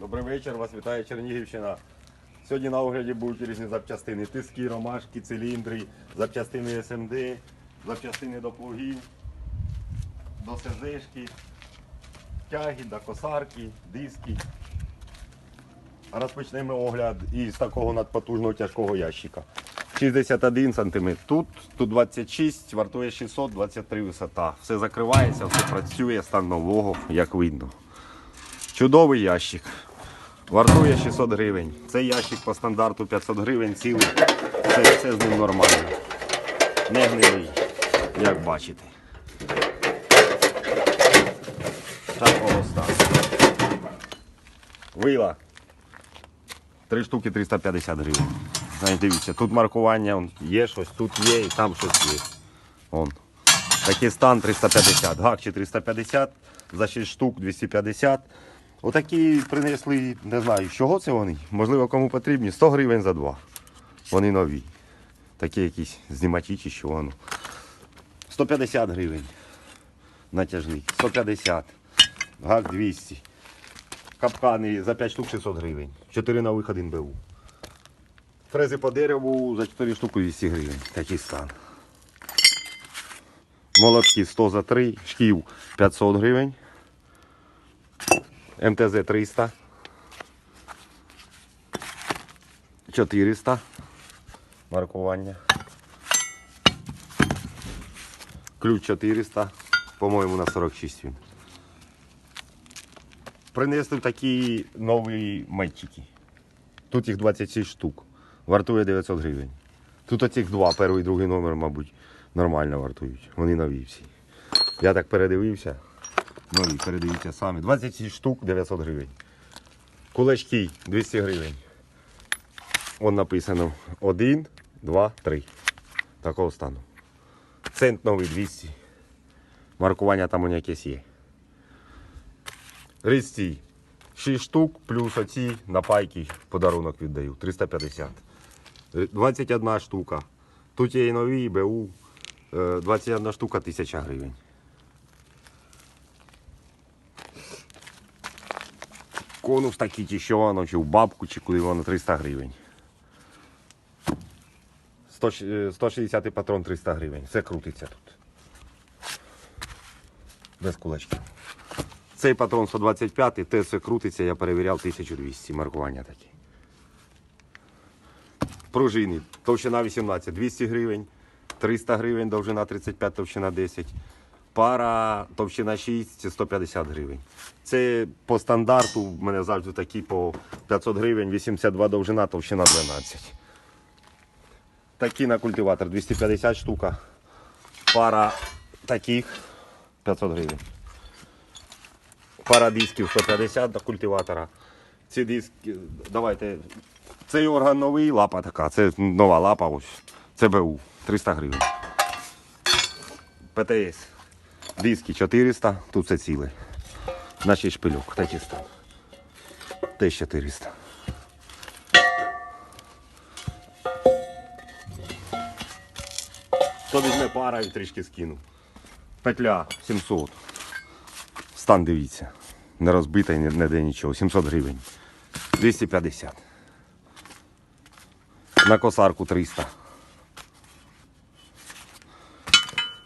Добрий вечір, вас вітає Чернігівщина. Сьогодні на огляді будуть різні запчастини. Тиски, ромашки, циліндри, запчастини СМД, запчастини до плугів, до СЗшки, тяги, до косарки, диски. Розпочнемо огляд із такого надпотужного тяжкого ящика. 61 см. Тут, тут 26, вартує 623 висота. Все закривається, все працює, стан нового, як видно. Чудовий ящик. Вартує 600 гривень. Цей ящик по стандарту 500 гривень цілий. Все, все з ним нормально. Не гнилий, як бачите. Такого стану. Вила. Три штуки 350 гривень. Дивіться, тут маркування є щось, тут є і там щось є. Он. Такий стан 350, гак 450, за 6 штук 250. Отакі принесли, не знаю, з чого це вони. Можливо, кому потрібні. 100 гривень за два. Вони нові. Такі якісь знімачі чи що воно. 150 гривень. Натяжний. 150. Гак 200. Капкани за 5 штук 600 гривень. 4 нових 1 БУ. Фрези по дереву за 4 штуки 200 гривень. Такий стан. Молотки 100 за 3, шків 500 гривень. МТЗ 300. 400. Маркування. Ключ 400. По-моєму, на 46 він. Принесли такі нові мальчики. Тут їх 26 штук. Вартує 900 гривень. Тут оцих два, перший і другий номер, мабуть, нормально вартують. Вони нові всі. Я так передивився. Нові, передивіться самі. 26 штук 900 гривень. Кулачки 200 гривень. Вон написано 1, 2, 3. Такого стану. Цент новий 200. Маркування там у нього якесь є. Різці 6 штук, плюс оці напайки в подарунок віддаю. 350. Е, 21 штука. Тут є і нові, і БУ. Е, 21 штука 1000 гривень. Конус такий, чи що воно, чи в бабку, чи куди воно 300 гривень. 100 е, 160 патрон 300 гривень. Все крутиться тут. Без кулачків. Цей патрон 125, те все крутиться, я перевіряв 1200 маркування такі. Пружини. Товщина 18, 200 гривень, 300 гривень, довжина 35, товщина 10. Пара товщина 6, 150 гривень. Це по стандарту в мене завжди такі по 500 гривень, 82 довжина, товщина 12. Такі на культиватор 250 штука. Пара таких 500 гривень. Пара дисків 150 до культиватора. Ці диски, давайте. Цей орган новий, лапа така, це нова лапа. ось. Це БУ, 300 гривень. ПТС. Диски 400, тут це ціле. Наші шпильок, такий стан. Теж 400. Хто візьме пара і трішки скину. Петля 700. Стан дивіться. Не розбитий, ні- не де нічого. 700 гривень. 250. На косарку 300.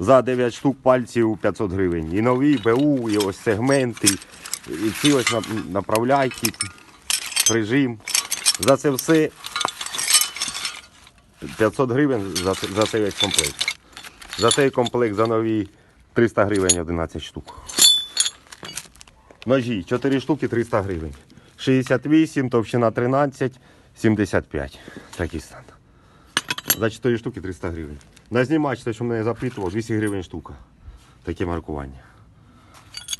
За 9 штук пальців 500 гривень. І нові, БУ, і ось сегменти, і ці ось направляйки, прижим. За це все 500 гривень за, за цей весь комплект. За цей комплект за нові 300 гривень 11 штук. Ножі 4 штуки 300 гривень. 68, товщина 13, 75. Такий стан. За 4 штуки 300 гривень. На знімач, те, що мене запитував, 200 гривень штука. Таке маркування.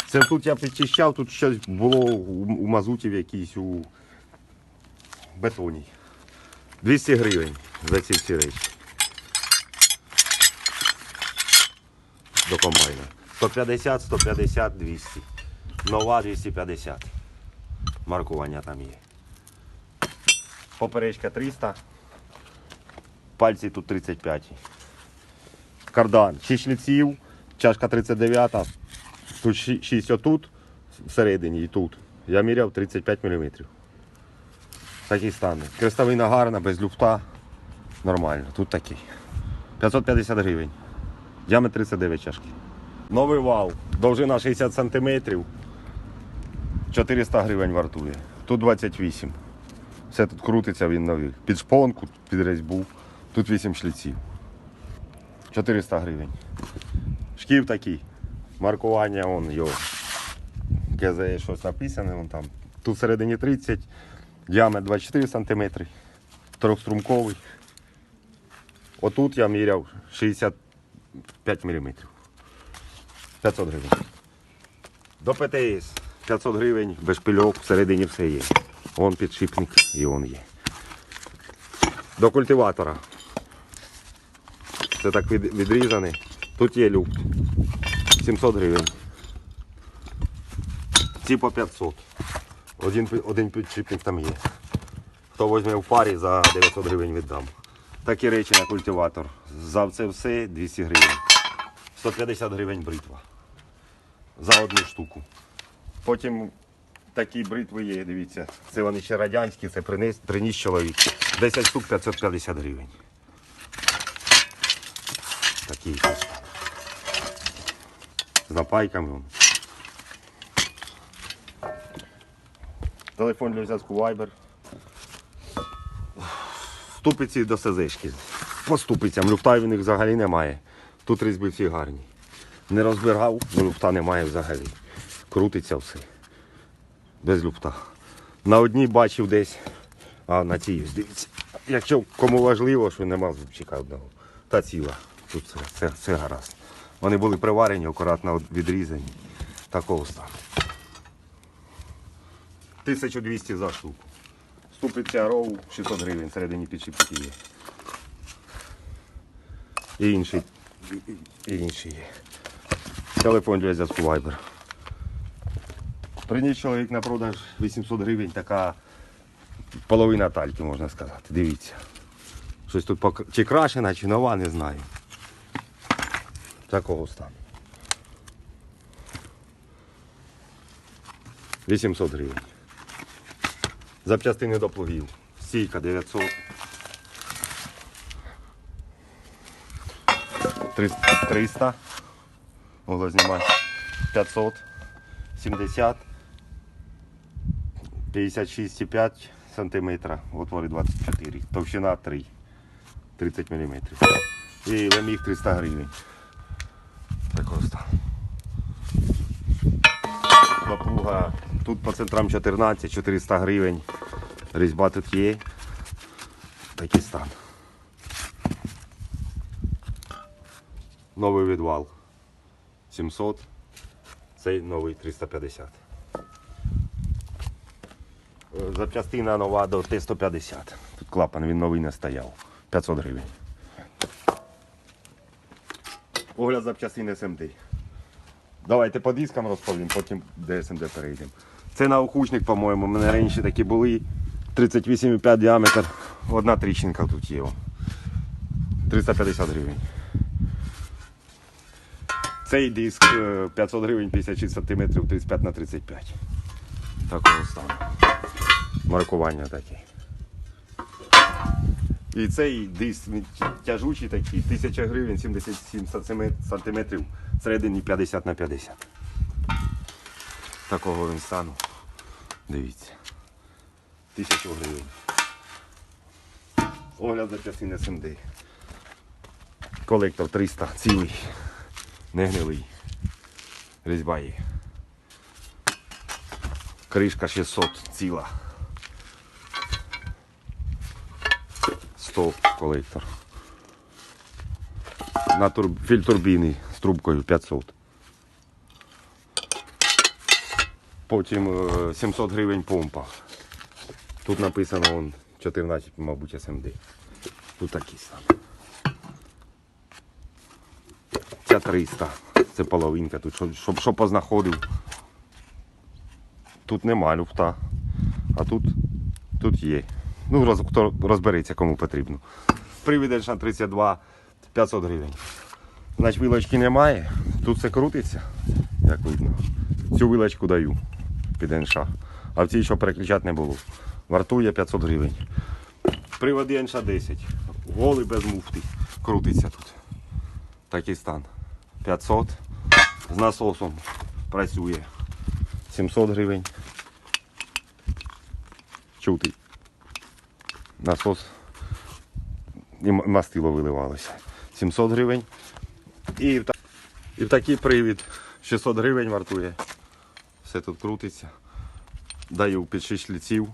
Це тут я підчищав, тут щось було у, мазутів якийсь у бетоні. 200 гривень за ці всі речі. До комбайна. 150, 150, 200. Нова 250. Маркування там є. Поперечка 300. Пальці тут 35. Кардан 6 шліців, чашка 39. Тут 6 отут всередині і тут. Я міряв 35 мм. Такий стан. Крестовина гарна, без люфта. Нормально. Тут такий. 550 гривень. Діаметр 39 чашки. Новий вал. Довжина 60 см. 400 гривень вартує. Тут 28. Все тут крутиться, він новий. Під шпонку, під різьбу. Тут 8 шліців. 400 гривень. Шків такий. Маркування он його. КЗ щось написане, вон там. Тут всередині 30, діаметр 24 см, трьохструмковий. Отут я міряв 65 мм. 500 гривень. До ПТС 500 гривень, без шпильок, всередині все є. Вон підшипник і он є. До культиватора. Це так від- відрізаний. Тут є люк. 700 гривень. Ці по 500. Один, один підшипник там є. Хто візьме в парі, за 900 гривень віддам. Такі речі на культиватор. За це все 200 гривень. 150 гривень бритва. За одну штуку. Потім такі бритви є, дивіться. Це вони ще радянські, це приніс, приніс чоловік. 10 штук 550 гривень. Ось. З напайками. Телефон для зв'язку Viber. Ступиці до СЗшки. По ступицям. Люфта в них взагалі немає. Тут різьби всі гарні. Не розбирав, бо люфта немає взагалі. Крутиться все. Без люфта. На одній бачив десь, а на цій, дивіться. Якщо кому важливо, що нема зубчика одного. Та ціла. Тут все, все, все гаразд. Вони були приварені, акуратно відрізані. Такого стану. 1200 за штуку. Ступиця роу 600 гривень, всередині підшипники є. І інший, і- і інший є. Телефон для зв'язку Viber. Приніс чоловік на продаж 800 гривень, така половина тальки, можна сказати. Дивіться. Щось тут пок... чи крашена, чи нова, не знаю. Такого стану. 800 гривень. Запчастини до плугів. Стійка 900. 300. Могло знімати. 500. 70. 56,5 сантиметра. Отвори 24. Товщина 3. 30 мм. І леміг 300 гривень. Такого стану. Напруга. Тут по центрам 14, 400 гривень. Різьба тут є. Такий стан. Новий відвал. 700. Цей новий 350. Е, Запчастина нова до Т-150. Тут клапан, він новий не стояв. 500 гривень. Огляд запчастин СМД. Давайте по дискам розповім, потім до перейдемо. Це наукучник, по-моєму, у мене раніше такі були. 38,5 діаметр. Одна тріщинка тут є. 350 гривень. Цей диск е, 500 гривень 56 см 35 на 35. Такого стану. Маркування таке. І цей диск тяжучий такий, 1000 гривень 77 сантиметрів, всередині 50 на 50. Такого він стану. Дивіться. 1000 гривень. Огляд запчастин СМД. Колектор 300, цілий, не гнилий. Різьба є. Кришка 600 ціла. 100 колектор. На тур... фільтр турбіни з трубкою 500. Потім е, 700 гривень помпа. Тут написано вон, 14, мабуть, СМД. Тут такий стан. Ця 300. Це половинка. Тут що, щоб що познаходив. Тут нема люфта. А тут, тут є. Ну, роз, хто розбереться, кому потрібно. Привід на 32 500 гривень. Значить, вилочки немає. Тут все крутиться, як видно. Цю вилочку даю під НШ. а в цій, що переключати не було. Вартує 500 гривень. Приводи НШ 10. Голий без муфти. Крутиться тут. Такий стан. 500. З насосом працює. 700 гривень. Чути. Насос і мастило виливалося. 700 гривень. І в, і в такий привід 600 гривень вартує. Все тут крутиться. Даю під 6 шліців.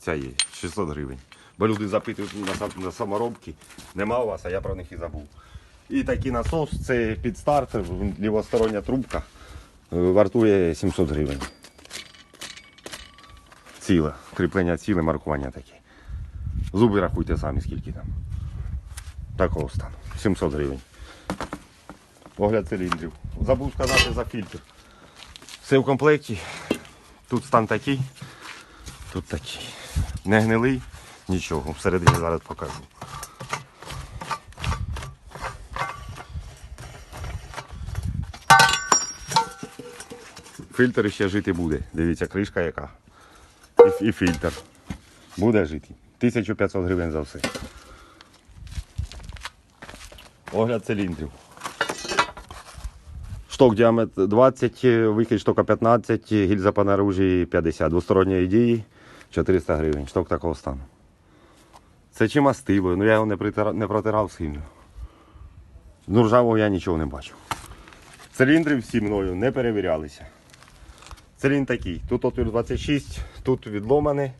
Ця є 600 гривень. Бо люди запитують на саморобки. Нема у вас, а я про них і забув. І такий насос, це під старт, лівостороння трубка. е, Вартує 700 гривень. Ціле. Кріплення ціле, маркування таке. Зуби рахуйте самі, скільки там. Такого стану. 700 гривень. Огляд циліндрів. Забув сказати за фільтр. Все в комплекті. Тут стан такий, тут такий. Не гнилий, нічого. Всередині зараз покажу. Фільтр ще жити буде. Дивіться, кришка яка. І, і фільтр. Буде жити. 1500 гривень за все. Огляд циліндрів. Шток діаметр 20, вихід штока 15, гільза по наружі 50. Двосторонньої дії 400 гривень. Шток такого стану. Це чи мастило, ну я його не, притира- не протирав сильно. Ну, ржавого я нічого не бачив. Циліндри всі мною не перевірялися. Циліндр такий. Тут отвір 26, тут відломаний.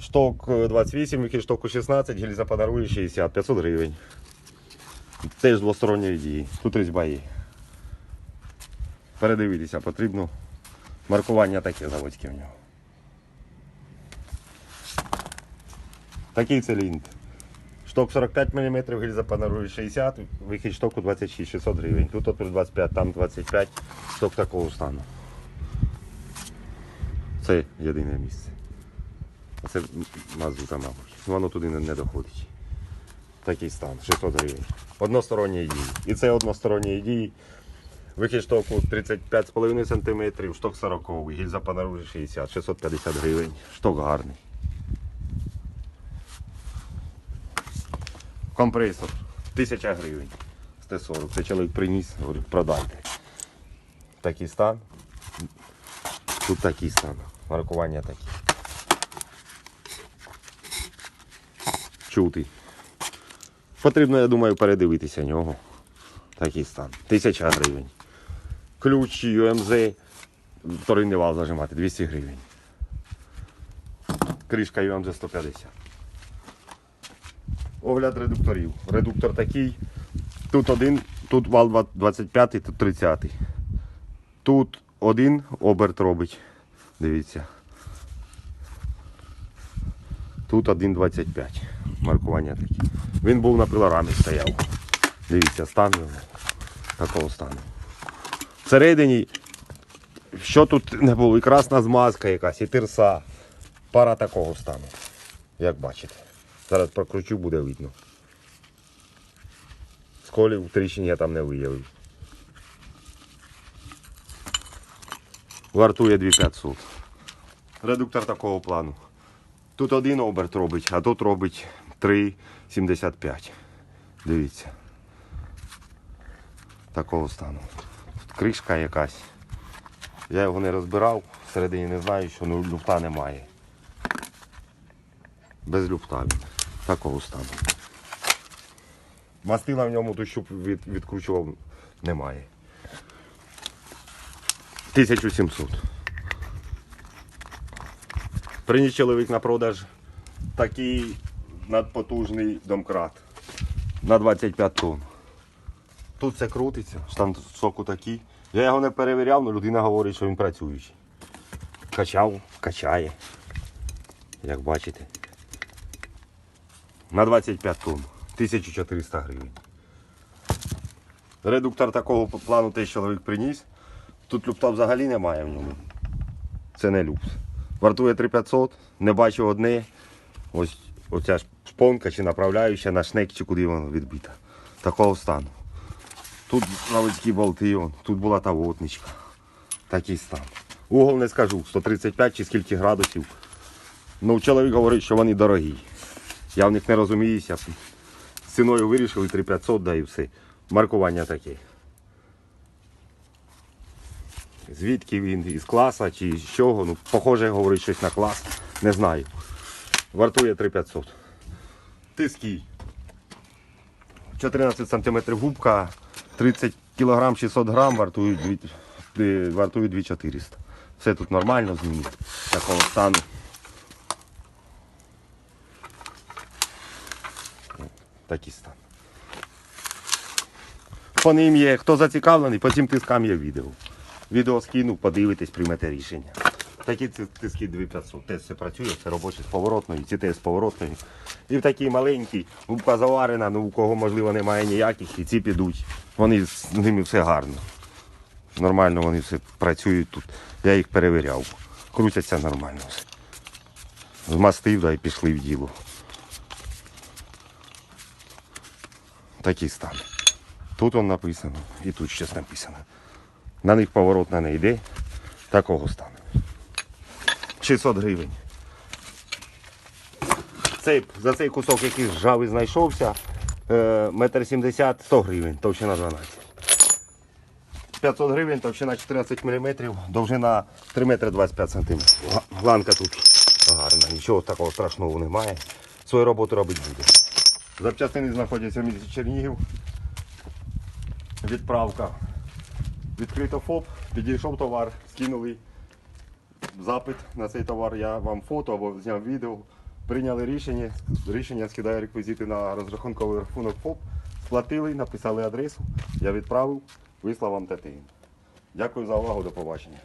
Шток е, 28, вихід штоку 16, гільза по наружі 60, 500 гривень. Теж двосторонньої дії. Тут різьба є. Передивитися потрібно. Маркування таке заводське в нього. Такий циліндр. Шток 45 мм, гільза по 60, вихід штоку 26, 600 гривень. Тут отвір 25, там 25, шток такого стану. Це єдине місце. А це мазута, мабуть. Воно туди не, доходить. Такий стан, 600 гривень. Односторонньої дії. І це односторонньої дії. Вихід штоку 35,5 см, шток 40, гільза понаружі 60, 650 гривень. Шток гарний. Компресор 1000 гривень. З Т-40. Це чоловік приніс, говорю, продайте. Такий стан. Тут такий стан. Маркування такі. Чути. Потрібно, я думаю, передивитися нього. Такий стан. Тисяча гривень. Ключ UMZ. Вторинний вал зажимати 200 гривень. Кришка UMZ 150. Огляд редукторів. Редуктор такий. Тут один, тут вал 25, тут 30. Тут один оберт робить. Дивіться. Тут 1,25. Маркування таке. Він був на пилорамі стояв. Дивіться, стан. Такого стану. Всередині, що тут не було, і красна змазка якась, і тирса. Пара такого стану. Як бачите. Зараз прокручу, буде видно. Сколів тріщин я там не виявив. Вартує 2500. Редуктор такого плану. Тут один оберт робить, а тут робить 3,75. Дивіться. Такого стану. Кришка якась. Я його не розбирав, всередині не знаю, що ну, люфта немає. Без люфта він. Такого стану. Мастила в ньому, то щуп від, відкручував, немає. 1700. Приніс чоловік на продаж такий надпотужний домкрат на 25 тонн. Тут все крутиться, штан соку такий. Я його не перевіряв, але людина говорить, що він працюючий. Качав, качає. Як бачите. На 25 тонн. 1400 гривень. Редуктор такого плану той чоловік приніс. Тут люфта взагалі немає в ньому. Це не люкс. Вартує 3500, не бачу одне. Ось оця шпонка чи направляюча на шнек, чи куди воно відбита. Такого стану. Тут заводські болти, он, тут була та вотничка. Такий стан. Угол не скажу, 135 чи скільки градусів. Ну, чоловік говорить, що вони дорогі. Я в них не розуміюся. З ціною вирішили 3500, да і все. Маркування таке. Звідки він? Із класа чи з чого? Ну, похоже, говорить щось на клас. Не знаю. Вартує 3500. Тиски. 14 см губка, 30 кг 600 грам вартують, е, вартують 2400. Все тут нормально з ними. Такого стану. Такий стан. По ним є, хто зацікавлений, по цим тискам є відео. Відео скину, подивитесь, приймете рішення. Такі тиски 2500. Теж все працює, все робоче з поворотною, ці теж з поворотною. І в такій маленькій, губка заварена, ну у кого можливо немає ніяких, і ці підуть. Вони з ними все гарно. Нормально вони все працюють тут. Я їх перевіряв. Крутяться нормально. Змастив да, і пішли в діло. Такий стан. Тут он написано і тут щось написано. На них поворотна не йде. Такого стану. 600 гривень. Цей, за цей кусок який ржавий знайшовся, е, метр сімдесят, 100 гривень, товщина 12. 500 гривень, товщина 14 мм, довжина 3 метри 25 см. Гланка тут гарна, нічого такого страшного немає. Свою роботу робити буде. Запчастини знаходяться в місті Чернігів. Відправка. Відкрито ФОП, підійшов товар, скинули запит на цей товар. Я вам фото або зняв відео. Прийняли рішення. Рішення скидаю реквізити на розрахунковий рахунок ФОП. Сплатили, написали адресу. Я відправив, вислав вам ТТН. Дякую за увагу, до побачення.